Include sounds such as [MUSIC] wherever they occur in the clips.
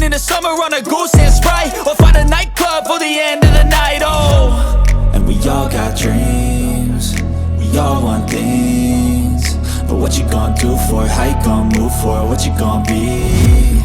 Sipping in the summer on a goose and sprite, or find a nightclub for the end of the night. Oh, and we all got dreams. We all want things. But what you gonna do for it? How you gonna move for it? What you gonna be?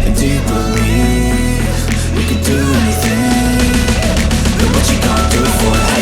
And do you believe you can do anything? But what you gonna do for it?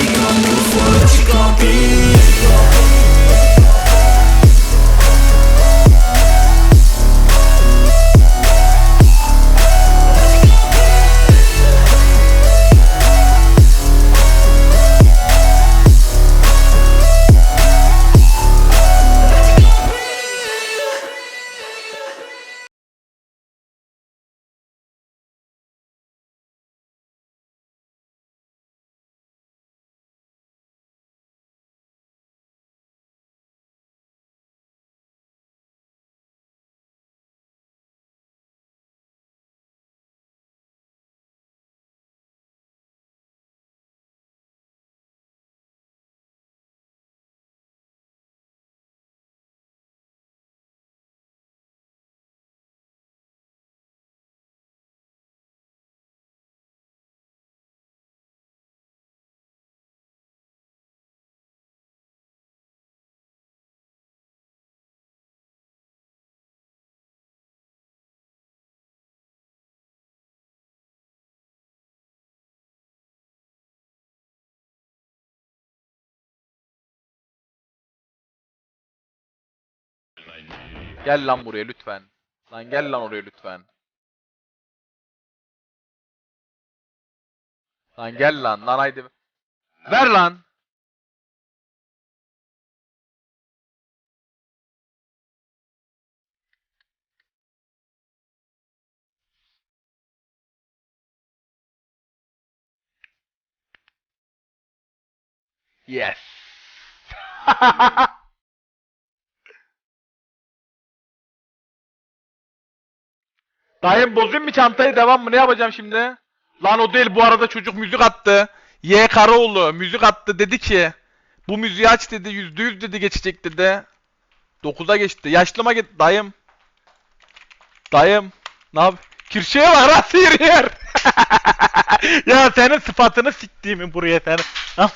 Gel lan buraya lütfen. Lan gel lan oraya lütfen. Lan gel lan. Lan haydi. Ver lan. Yes. [LAUGHS] Dayım bozayım mı çantayı devam mı? Ne yapacağım şimdi? Lan o değil bu arada çocuk müzik attı. Y Karaoğlu müzik attı dedi ki bu müziği aç dedi yüzde yüz dedi geçecek dedi. 9'a geçti. Yaşlıma git dayım. Dayım. Ne yap? Kirşeye bak lan sihir yer. [LAUGHS] ya senin sıfatını siktiğimi buraya sen. [LAUGHS]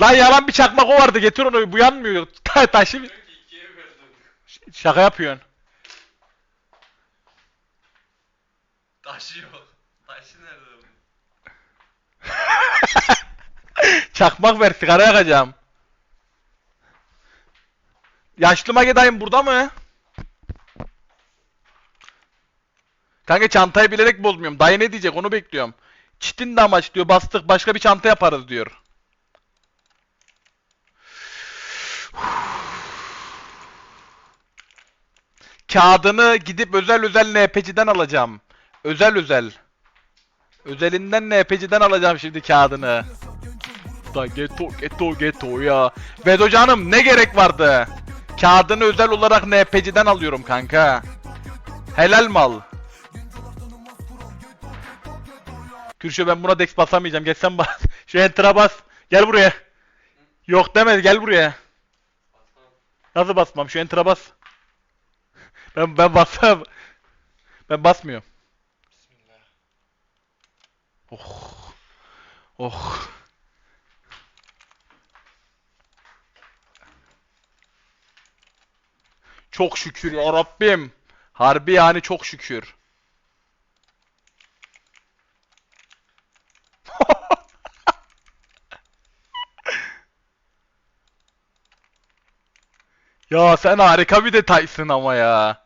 lan yalan bir çakmak o vardı getir onu bu yanmıyor. [LAUGHS] Ta taşı. Şaka yapıyorsun. Taşı yok. Taşı nerede? bu? [LAUGHS] Çakmak ver sigara yakacağım. Yaşlı Magedayım burada mı? Kanka çantayı bilerek bozmuyorum. Dayı ne diyecek onu bekliyorum. Çitin de amaç diyor bastık başka bir çanta yaparız diyor. [SIGHS] Kağıdını gidip özel özel NPC'den alacağım. Özel özel. Özelinden NPC'den alacağım şimdi kağıdını. Da geto geto geto ya. Vedo canım ne gerek vardı? Kağıdını özel olarak NPC'den alıyorum kanka. Helal mal. Kürşö ben buna dex basamayacağım. Geç sen bas. [LAUGHS] Şu enter'a bas. Gel buraya. Yok demez gel buraya. Nasıl basmam? Şu enter'a bas. [LAUGHS] Ben ben basam. Ben basmıyorum. Oh. Oh. Çok şükür ya Rabbim. Harbi yani çok şükür. [LAUGHS] ya sen harika bir detaysın ama ya.